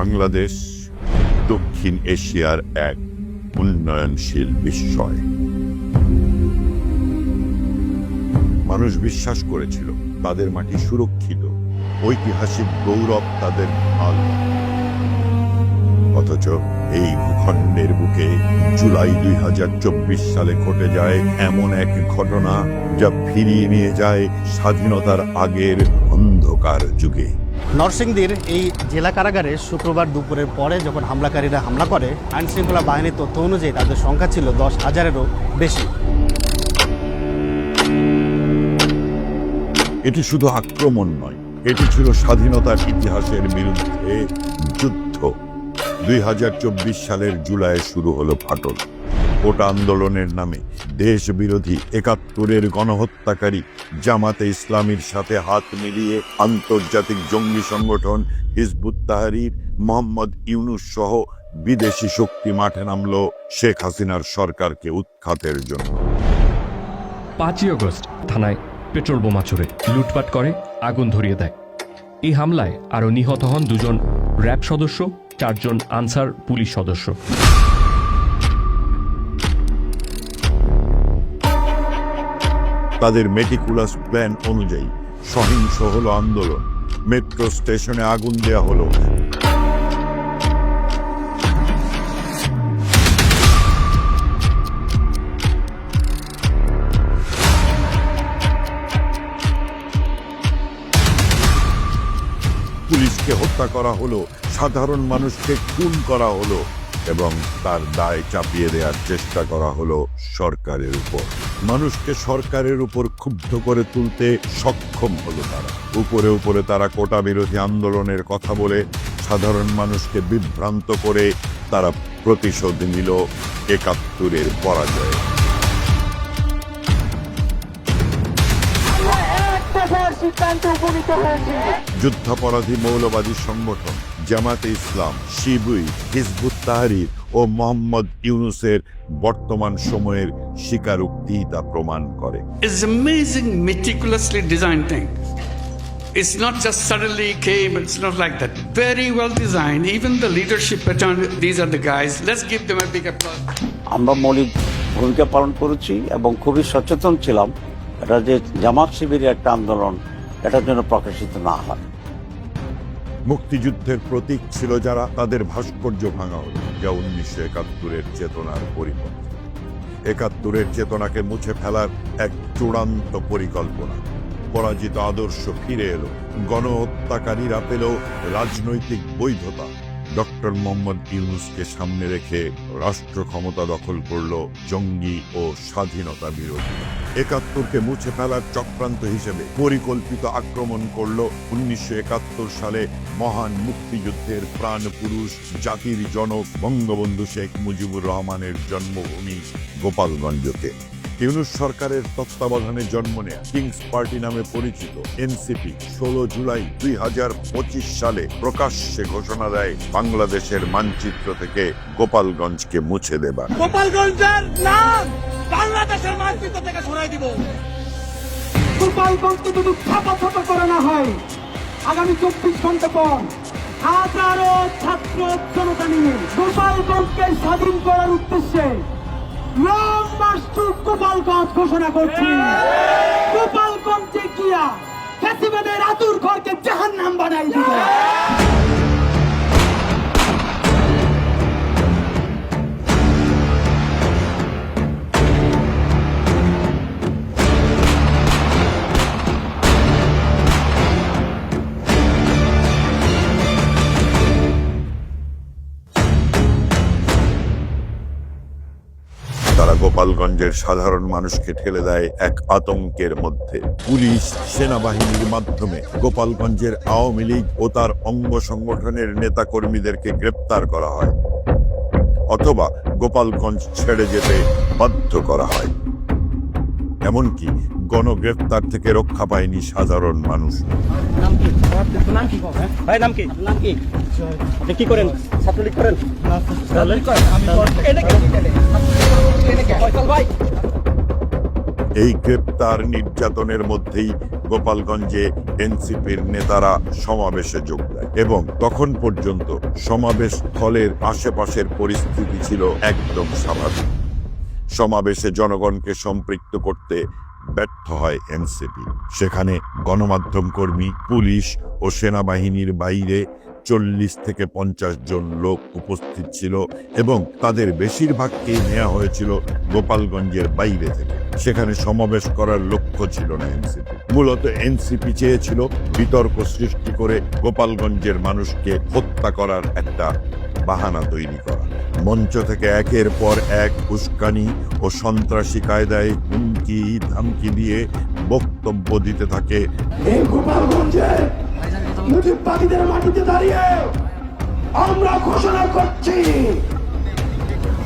বাংলাদেশ, দক্ষিণ এশিয়ার এক উন্নয়নশীল বিস্ময়। মানুষ বিশ্বাস করেছিল, তাদের মাটি সুরক্ষিত, ঐতিহাসিক গৌরব তাদের ঢাল অথচ এই ভূখণ্ডের বুকে জুলাই দুই হাজার চব্বিশ সালে ঘটে যায় এমন এক ঘটনা যা ফিরিয়ে নিয়ে যায় স্বাধীনতার আগের অন্ধকার যুগে। নরসিংদীর এই জেলা কারাগারে শুক্রবার দুপুরের পরে যখন হামলাকারীরা হামলা করে, আইনশৃঙ্খলা বাহিনীর তথ্য অনুযায়ী তাদের সংখ্যা ছিল দশ হাজারেরও বেশি। এটি শুধু আক্রমণ নয়, এটি ছিল স্বাধীনতার ইতিহাসের বিরুদ্ধে যুদ্ধ। দুই হাজার চব্বিশ সালের জুলাইয়ে শুরু হলো ফাটল। কোটা আন্দোলনের নামে দেশ বিরোধী একাত্তরের গণহত্যাকারী জামাতে ইসলামীর সাথে হাত মিলিয়ে আন্তর্জাতিক জঙ্গি সংগঠন হিজবুত তাহারির, মোহাম্মদ ইউনুস সহ বিদেশি শক্তি মাঠে নামল শেখ হাসিনার সরকারকে উৎখাতের জন্য। পাঁচই আগস্ট, থানায় পেট্রোল বোমা ছুড়ে লুটপাট করে, আগুন ধরিয়ে দেয়। এই হামলায় আরও নিহত হন দুজন র্যাব সদস্য, চারজন আনসার পুলিশ সদস্য। তাদের মেটিকুলাস প্ল্যান অনুযায়ী সহিংস হলো আন্দোলন। মেট্রো স্টেশনে আগুন দেয়া হলো। পুলিশকে হত্যা করা হলো, সাধারণ মানুষকে খুন করা হলো এবং তার দায় চাপিয়ে দেওয়ার চেষ্টা করা হলো সরকারের উপর। মানুষকে সরকারের উপর ক্ষুব্ধ করে তুলতে সক্ষম হলো তারা। উপরে উপরে তারা কোটা বিরোধী আন্দোলনের কথা বলে সাধারণ মানুষকে বিভ্রান্ত করে তারা প্রতিশোধ নিল একাত্তরের পরাজয়ে। দফার উপনীত হয়েছে যুদ্ধাপরাধী মৌলবাদী সংগঠন জামাতে ইসলাম শিবুই হিজবুত তাহারির ও মোহাম্মদ ইউনুসের বর্তমান সময়ের স্বীকারোক্তি তা প্রমাণ করে. It's not just suddenly came, it's not like that. Very well designed. Even the leadership pattern, these are the guys. Let's give them a big applause. আমরা মৌলিক ভূমিকা পালন করেছি এবং খুবই সচেতন ছিলাম এটা যে জামাত শিবিরের একটা আন্দোলন এটার জন্য প্রকাশিত না হয়। মুক্তিযুদ্ধের প্রতীক ছিল যারা তাদের ভাস্কর্য ভাঙা হল, যা উনিশশো একাত্তরের চেতনার পরিপন্থী। একাত্তরের চেতনাকে মুছে ফেলার এক চূড়ান্ত পরিকল্পনা। পরাজিত আদর্শ ফিরে এলো, গণহত্যাকারীরা পেল রাজনৈতিক বৈধতা। ডক্টর মোহাম্মদ ইউনুসকে সামনে রেখে রাষ্ট্র ক্ষমতা দখল করল জঙ্গি ও স্বাধীনতা বিরোধী। একাত্তরকে মুছে ফেলার চক্রান্ত হিসেবে পরিকল্পিত আক্রমণ করল উনিশশো একাত্তর সালে মহান মুক্তিযুদ্ধের প্রাণ পুরুষ জাতির জনক বঙ্গবন্ধু শেখ মুজিবুর রহমানের জন্মভূমি গোপালগঞ্জকে। ইউনুস সরকারের তত্ত্বাবধানে জন্ম নেয়া কিংস পার্টি নামে পরিচিত এনসিপি ষোলো জুলাই দুই হাজার পঁচিশ সালে প্রকাশ্যে ঘোষণা দেয় বাংলাদেশের মানচিত্র থেকে গোপালগঞ্জকে মুছে দেবার। গোপালগঞ্জের নাম বাংলাদেশের মানচিত্র থেকে সরাই দিব। গোপালগঞ্জকে যদি ছাপা ছাপা করে না হয় আগামী চব্বিশ ঘণ্টা পর হাজারো ছাত্র জনতা নিয়ে গোপালগঞ্জকে স্বাধীন করার উদ্দেশ্যে লং মার্চ টু গোপালগঞ্জ ঘোষণা করছি। গোপালগঞ্জে গিয়া ফ্যাসিবাদের আতুর ঘরকে জাহান নাম বানাই দিব। গোপালগঞ্জের সাধারণ মানুষকে ঠেলে দেয় এক আতঙ্কের মধ্যে। পুলিশ সেনাবাহিনীর মাধ্যমে গোপালগঞ্জের আওয়ামী লীগ ও তার অঙ্গ সংগঠনের নেতাকর্মীদেরকে গ্রেপ্তার করা হয় অথবা গোপালগঞ্জ ছেড়ে যেতে বাধ্য করা হয়। এমনকি গণগ্রেপ্তার থেকে রক্ষা পায়নি সাধারণ মানুষ। নাম কি? নাম কি? ভাই নাম কি? নাম কি? আপনি কি করেন? ছাত্রলীগ করেন? এই গ্রেপ্তার নির্যাতনের মধ্যেই গোপালগঞ্জে এনসিপির নেতারা সমাবেশে যোগ দেয় এবং তখন পর্যন্ত সমাবেশ স্থলের আশেপাশের পরিস্থিতি ছিল একদম স্বাভাবিক। সমাবেশে জনগণকে সম্পৃক্ত করতে ব্যর্থ হয় এনসিপি। সেখানে গণমাধ্যম কর্মী পুলিশ ও সেনাবাহিনীর বাইরে চল্লিশ থেকে পঞ্চাশ জন লোক উপস্থিত ছিল এবং তাদের বেশিরভাগকেই নেওয়া হয়েছিল গোপালগঞ্জের বাইরে থেকে। সেখানে সমাবেশ করার লক্ষ্য ছিল না এনসিপি। মূলত এনসিপি চেয়েছিল বিতর্ক সৃষ্টি করে গোপালগঞ্জের মানুষকে হত্যা করার একটা বাহানা তৈরি করা। মঞ্চ থেকে একের পর এক উস্কানি ও সন্ত্রাসী কায়দায় হুমকি, ধামকি দিয়ে বক্তব্য দিতে থাকে। গোপালগঞ্জে মুজিববাদীদের মাটিতে দাঁড়িয়ে আমরা ঘোষণা করছি,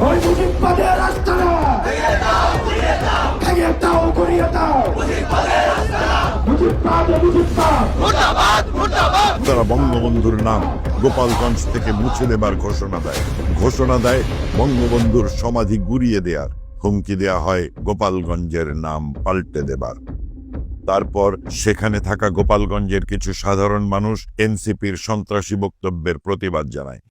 ওই মুজিববাদের রাস্তাটা ভেঙে তারা বঙ্গবন্ধুর নাম গোপালগঞ্জ থেকে মুছে দেবার ঘোষণা দেয়। ঘোষণা দেয় বঙ্গবন্ধুর সমাধি গুড়িয়ে দেয়ার। হুমকি দেয়া হয় গোপালগঞ্জের নাম পাল্টে দেবার। তারপর সেখানে থাকা গোপালগঞ্জের কিছু সাধারণ মানুষ এনসিপির সন্ত্রাসী বক্তব্যের প্রতিবাদ জানায়।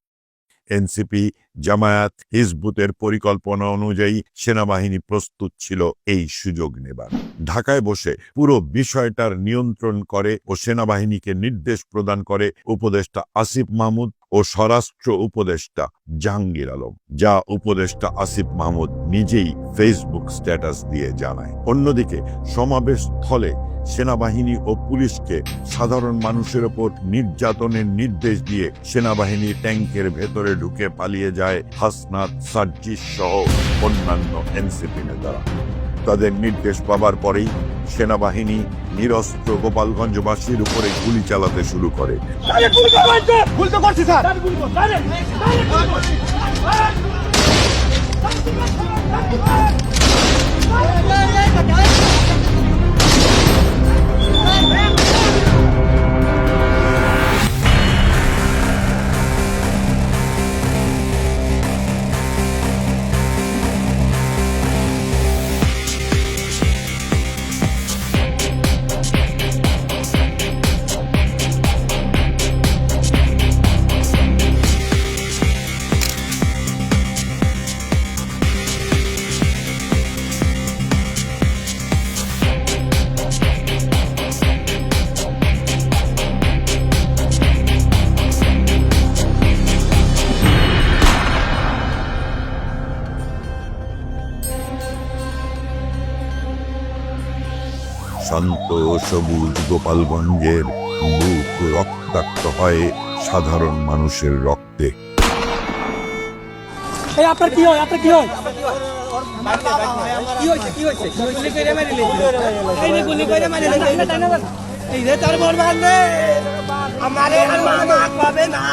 এনসিপি জামায়াত হিজবুতের পরিকল্পনা অনুযায়ী সেনাবাহিনী প্রস্তুত ছিল এই সুযোগ নেবার। ঢাকায় বসে পুরো বিষয়টার নিয়ন্ত্রণ করে ও সেনাবাহিনীকে নির্দেশ প্রদান করে উপদেষ্টা আসিফ মাহমুদ ও স্বরাষ্ট্র উপদেষ্টা জাহাঙ্গীর আলম, যা উপদেষ্টা আসিফ মাহমুদ নিজেই ফেসবুক স্ট্যাটাস দিয়ে জানায়। অন্যদিকে সমাবেশ স্থলে সেনাবাহিনী ও পুলিশকে সাধারণ মানুষের ওপর নির্যাতনের নির্দেশ দিয়ে সেনাবাহিনী ট্যাঙ্কের ভেতরে ঢুকে পালিয়ে যায় হাসনাত সার্জিস সহ অন্যান্য এনসিপি নেতারা। তাদের নির্দেশ পাবার পরেই সেনাবাহিনী নিরস্ত্র গোপালগঞ্জবাসীর উপরে গুলি চালাতে শুরু করে। শান্ত ও সবুজ গোপালগঞ্জের বুক রক্তাক্ত হয় সাধারণ মানুষের রক্তে এই আপনার কি হয় আপনার কি হয় কি হয়েছে কি হয়েছে গুলি করে মারিলে এই যে গুলি করে মারিলে এই যে তোর আমারে আর মামা পাবে না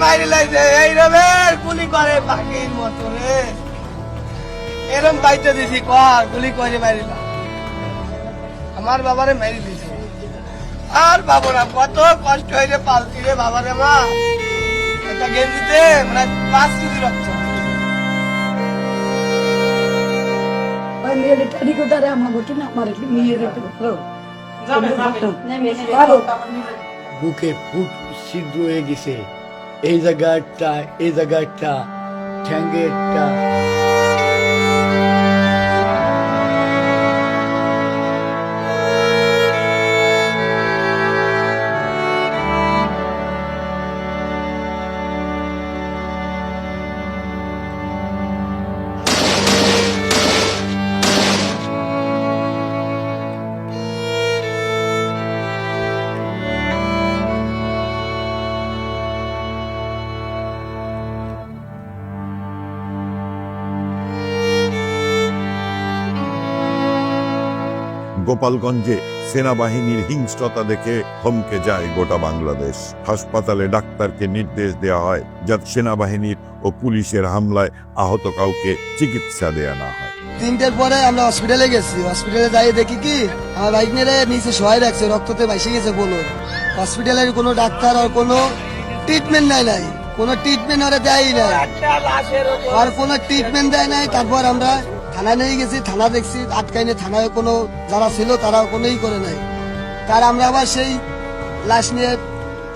লাইছে এই রবে গুলি করে পাখির মতো রে। এরম দায়িত্ব দিছি কর গুলি করে মারিলা আমার বাবারে মারি দিছে। আর বাবরা কত কষ্ট হয়েছে পালতি রে বাবারে মা। একটা গেঞ্জিতে মানে পাঁচ কেজি রক্ত। মেয়ের টানি কোথায় আমার ঘটে না আমার একটু নিয়ে রেখে বুকে ফুট ছিদ্র হয়ে গেছে। এই জায়গাটা এই জায়গাটা ঠ্যাঙ্গেরটা গোপালগঞ্জে সেনাবাহিনীর হিংস্রতা দেখে থমকে যায় গোটা বাংলাদেশ। হাসপাতালে ডাক্তারকে নির্দেশ দেওয়া হয় যাতে সেনাবাহিনীর ও পুলিশের হামলায় আহত কাউকে চিকিৎসা দেয়া না হয়। তিনটের পরে আমরা হসপিটালে গেছি। হসপিটালে যাই দেখি কি, আমার বাইক মেরে নিচে সহায় রাখছে, রক্ততে ভাইসে গেছে বলো। হসপিটালের কোনো ডাক্তার আর কোনো ট্রিটমেন্ট নেয় নাই। কোনো ট্রিটমেন্ট ওরা দেয়ই নাই। আর কোনো ট্রিটমেন্ট দেয় নাই, তারপর আমরা থানায় নিয়ে গেছি, থানা দেখছি আটকাই নিয়ে থানায় কোনো যারা ছিল তারা কোনোই করে নাই। তার আমরা আবার সেই লাশ নিয়ে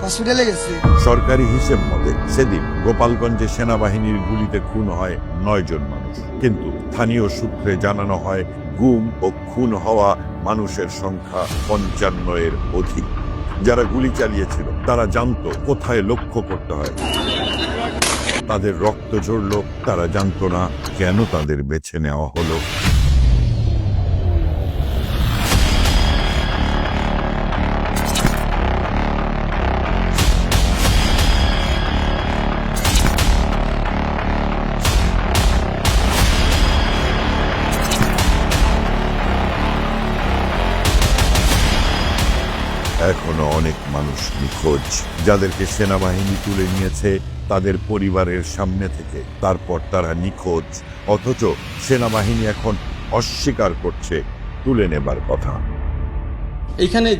হসপিটালে গেছি। সরকারি হিসেব মতে সেদিন গোপালগঞ্জে সেনাবাহিনীর গুলিতে খুন হয় নয় জন মানুষ। কিন্তু স্থানীয় সূত্রে জানানো হয়, গুম ও খুন হওয়া মানুষের সংখ্যা পঞ্চান্ন এর অধিক। যারা গুলি চালিয়েছিল, তারা জানতো কোথায় লক্ষ্য করতে হয়। তাদের রক্ত ঝরল তারা জানতো না কেন তাদের বেছে নেওয়া হলো। এখনও অনেক মানুষ নিখোঁজ। যাদেরকে সেনাবাহিনী তুলে নিয়েছে, তাদের পরিবারের সামনে থেকে। তারপর তারা নিখোঁজ। অথচ সেনাবাহিনী এখন অস্বীকার করছে, তুলে নেবার কথা। এখানে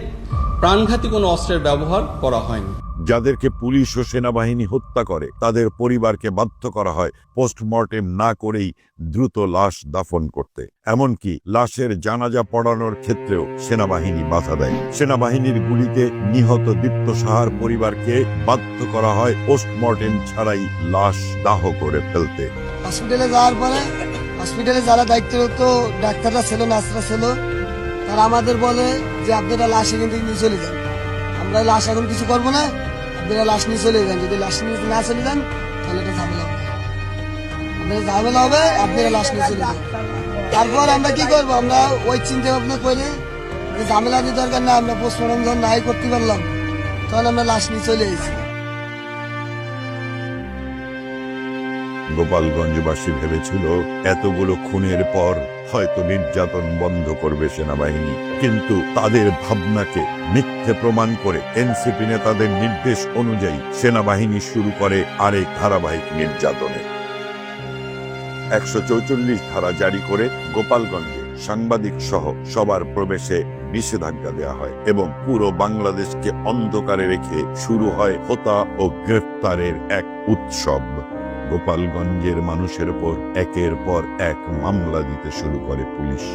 প্রাণঘাতী কোনো অস্ত্রের ব্যবহার করা হয়নি। যাদেরকে পুলিশ ও সেনাবাহিনী হত্যা করে, তাদের পরিবারকে বাধ্য করা হয় পোস্টমর্টেম না করেই দ্রুত লাশ দাফন করতে। এমনকি লাশের জানাজা পড়ানোর ক্ষেত্রেও সেনাবাহিনী বাধা দেয়। সেনাবাহিনীর গুলিতে নিহত দীপ্ত সাহার পরিবারকে বাধ্য করা হয় পোস্টমর্টেম ছাড়াই লাশ দাহ করে ফেলতে। হসপিটালে যাওয়ার পরে হসপিটালে যারা দায়িত্বরত ডাক্তাররা ছিল, নার্সরা ছিল, তারা আমাদের বলে যে আপনারা লাশ এখান থেকে নিয়ে চলে যান। আমরা লাশ এখন কিছু করব না। আপনারা লাশ নিয়ে চলে যান। যদি লাশ নিয়ে না চলে যান, তাহলে এটা ঝামেলা হবে। আপনারা ঝামেলা হবে, আপনারা লাশ নিয়ে চলে যান। তারপর আমরা কি করব? আমরা ওই চিন্তা ভাবনা করে যে ঝামেলা দিয়ে দরকার না আমরা পোস্টমর্টম যখন নাই করতে পারলাম, তখন আমরা লাশ নিয়ে চলে এসেছি। গোপালগঞ্জবাসী ভেবেছিল, এতগুলো খুনের পর হয়তো নির্যাতন বন্ধ করবে সেনাবাহিনী। কিন্তু তাদের ভাবনাকে মিথ্যে প্রমাণ করে এনসিপি নেতাদের নির্দেশ অনুযায়ী সেনাবাহিনী শুরু করে আরেক ধারাবাহিক নির্যাতনে। একশো ধারা জারি করে গোপালগঞ্জে সাংবাদিক সহ সবার প্রবেশে নিষেধাজ্ঞা দেওয়া হয় এবং পুরো বাংলাদেশকে অন্ধকারে রেখে শুরু হয় হত্যা ও গ্রেফতারের এক উৎসব। গোপালগঞ্জের মানুষের উপর একের পর এক মামলা দিতে শুরু করে পুলিশ।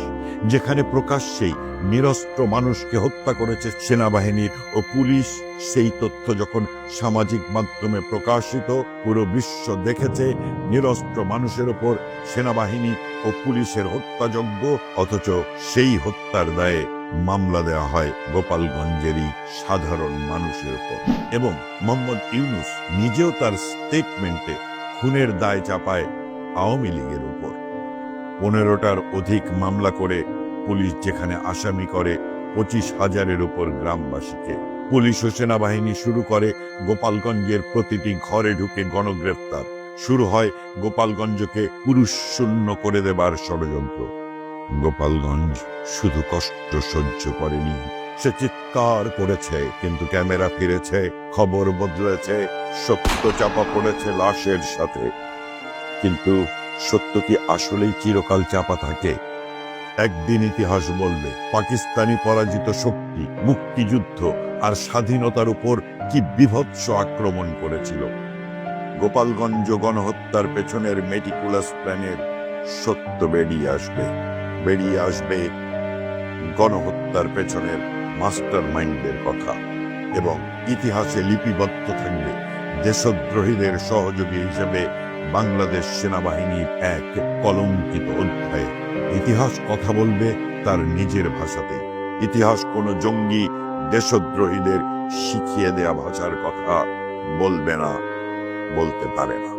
যেখানে প্রকাশ্যেই নিরস্ত্র মানুষকে হত্যা করেছে সেনাবাহিনীর ও পুলিশ। সেই তথ্য যখন সামাজিক মাধ্যমে প্রকাশিত, পুরো বিশ্ব দেখেছে, নিরস্ত্র মানুষের উপর সেনাবাহিনী ও পুলিশের হত্যাযজ্ঞ। অথচ সেই হত্যার দায়ে মামলা দেওয়া হয় গোপালগঞ্জেরই সাধারণ মানুষের উপর এবং মোহাম্মদ ইউনুস নিজেও তার স্টেটমেন্টে খুনের দায় চাপায় আওয়ামী লীগের উপর। পনেরোটার অধিক মামলা করে পুলিশ যেখানে আসামি করে পঁচিশ হাজারের উপর গ্রামবাসীকে। পুলিশ ও সেনাবাহিনী শুরু করে গোপালগঞ্জের প্রতিটি ঘরে ঢুকে গণগ্রেফতার। শুরু হয় গোপালগঞ্জকে পুরুষ শূন্য করে দেবার ষড়যন্ত্র। গোপালগঞ্জ শুধু কষ্ট সহ্য করেনি সে চিৎকার করেছে, কিন্তু ক্যামেরা ফিরেছে, খবর বদলেছে, সত্য চাপা পড়েছে লাশের সাথে। কিন্তু সত্য কি আসলেই চিরকাল চাপা থাকে? একদিন ইতিহাস বলবে, পাকিস্তানি পরাজিত শক্তি, মুক্তিযুদ্ধ আর স্বাধীনতার উপর কি বিভৎস আক্রমণ করেছিল? গোপালগঞ্জ গণহত্যার পেছনের মেটিকুলাস প্ল্যানের সত্য বেরিয়ে আসবে বেরিয়ে আসবে গণহত্যার পেছনের মাস্টার মাইন্ডের কথা এবং ইতিহাসে লিপিবদ্ধ থাকবে দেশদ্রোহীদের সহযোগী হিসেবে বাংলাদেশ সেনাবাহিনীর এক কলঙ্কিত অধ্যায়। ইতিহাস কথা বলবে তার নিজের ভাষাতে। ইতিহাস কোনো জঙ্গি দেশদ্রোহীদের শিখিয়ে দেয়া ভাষার কথা বলবে না, বলতে পারে না।